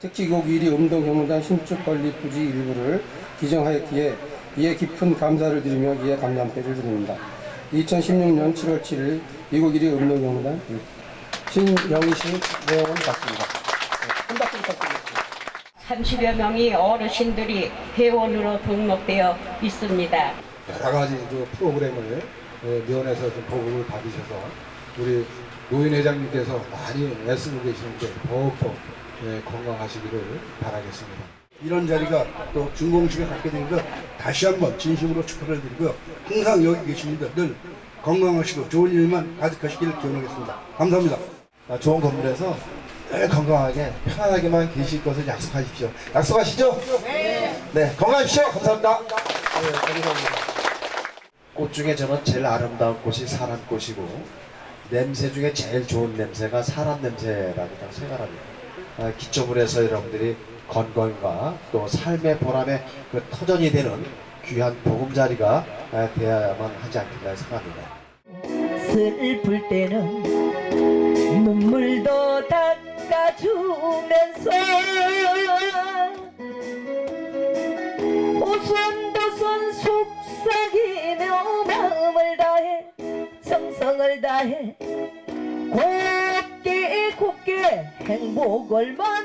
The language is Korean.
특지국 1위 음동경문단 신축관리 부지 일부를 기정하였기에 이에 깊은 감사를 드리며 이에 감사패를 드립니다. 2016년 7월 7일 미국 1위 음동경문단 신영식 회원 받습니다. 큰 박수 부탁드립니다. 30여 명이 어르신들이 회원으로 등록되어 있습니다. 네, 여러 가지 프로그램을 네, 면에서 보급을 받으셔서 우리 노인 회장님께서 많이 애쓰고 계시는데 더욱더 예, 건강하시기를 바라겠습니다. 이런 자리가 또 준공식에 갖게 된것 다시 한번 진심으로 축하를 드리고요. 항상 여기 계신 분들 늘 건강하시고 좋은 일만 가득하시기를 기원하겠습니다. 감사합니다. 아, 좋은 건물에서 늘 건강하게 편안하게만 계실 것을 약속하십시오. 약속하시죠? 네. 네, 건강하십시오. 감사합니다. 네, 감사합니다. 꽃 중에 저는 제일 아름다운 꽃이 사람꽃이고 냄새 중에 제일 좋은 냄새가 사람 냄새라고 생각합니다. 아, 기점을 해서 여러분들이 건강과 또 삶의 보람에 그 터전이 되는 귀한 보금자리가 아, 되어야만 하지 않겠나 생각합니다. 슬플 때는 눈물도 닦아주면서 오손도손 속삭이 정성을 다해. 곱게 곱게 행복을 만들자